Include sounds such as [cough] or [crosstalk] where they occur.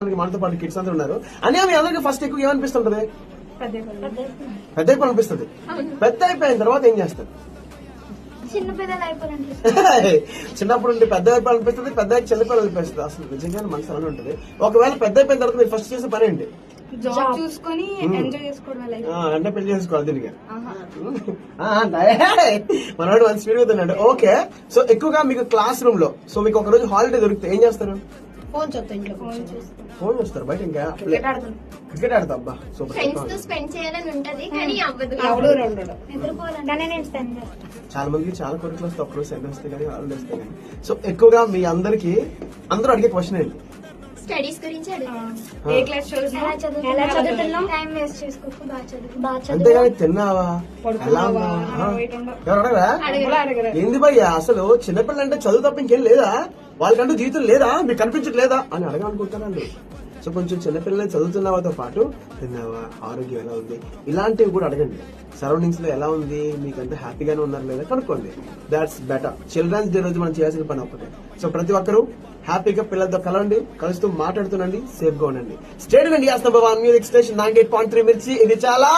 మనతో పాటు కిడ్స్ అందరూ ఉన్నారు. అని మీ అందరికి ఫస్ట్ ఎక్కువ ఏమనిపిస్తుంటది? పెద్ద అయిపోయి అనిపిస్తుంది. పెద్ద అయిపోయిన తర్వాత ఏం చేస్తారు? [laughs] చిన్నప్పుడు నుండి పెద్ద అయిపోయి అనిపిస్తుంది పెద్ద చిన్నపిల్లలు అనిపిస్తుంది. అసలు నిజంగానే మనసు అలానే ఉంటుంది. ఒకవేళ పెద్ద అయిపోయిన తర్వాత మీరు ఫస్ట్ చేసే పని ఏంటి? జాబ్ చూసుకొని ఎంజాయ్ చేసుకోవడం లైఫ్ ఆ, అంటే పెళ్ళి చేసుకోవాలి దీనికి. [laughs] ఆ, డై- మనోడు వన్ స్పీడ్ మీద ఉన్నాడు. ఓకే సో ఎక్కువగా మీకు క్లాస్ రూమ్లో సో మీకు ఒక రోజు హాలిడే దొరికితే ఏం చేస్తారు? ఫోన్ చూస్తా ఇంట్లో ఫోన్ చూస్తాం. ఫోన్ చూస్తారు బయట ఇంకా క్రికెట్ ఆడుతుంది క్రికెట్ ఆడతా అబ్బా ఫ్రెండ్స్తో సూపర్ స్పెండ్ చేయాలని ఉంటది కానీ అవ్వదు. ఎవడు ఉండడు నిద్రపోవాలని నేను స్పెండ్ చేస్తాను చాలా మందికి చాలా కోరికలు వస్తాయి ఒక్కరోజు వస్తాయి కానీ వాళ్ళు వస్తాయి కానీ సో ఎక్కువగా మీ అందరికి అందరూ అడిగే క్వశ్చన్ ఏంటి? స్టడీస్ గురించి ఏ క్లాస్ ఎలా చదువుతున్నావు? చదువుతున్నాం ఎలా చదువుతున్నాం టైం వేస్ట్ చేసుకోకు బాగా చదువు బాగా చదువు అంతేగాని తిన్నావా? ఎలా? ఉన్నావా. ఎవరు అడగరా? ఏంది భయ్యా అసలు చిన్నపిల్లలు అంటే చదువు తప్ప ఇంకేం లేదా? వాళ్ళకంటూ జీవితం లేదా? మీకు కనిపించట్లేదా? అని అడగాలనుకుంటారండి సో కొంచెం చిన్నపిల్లల్ని చదువుతున్నావాతో పాటు తిన్నావా ఆరోగ్యం ఎలా ఉంది? ఇలాంటివి కూడా అడగండి. సరౌండింగ్స్లో ఎలా ఉంది? మీకు అంతా హ్యాపీగానే ఉన్నారు లేదా? కనుక్కోండి. దాట్స్ బెటర్ చిల్డ్రన్స్ డే రోజు మనం చేయాల్సిన పని ఒకటే సో ప్రతి ఒక్కరూ హ్యాపీగా పిల్లలతో కలవండి కలుస్తూ మాట్లాడుతుండండి సేఫ్గా ఉండండి state India music station ninety eight point three Mirchi ఇది చాలా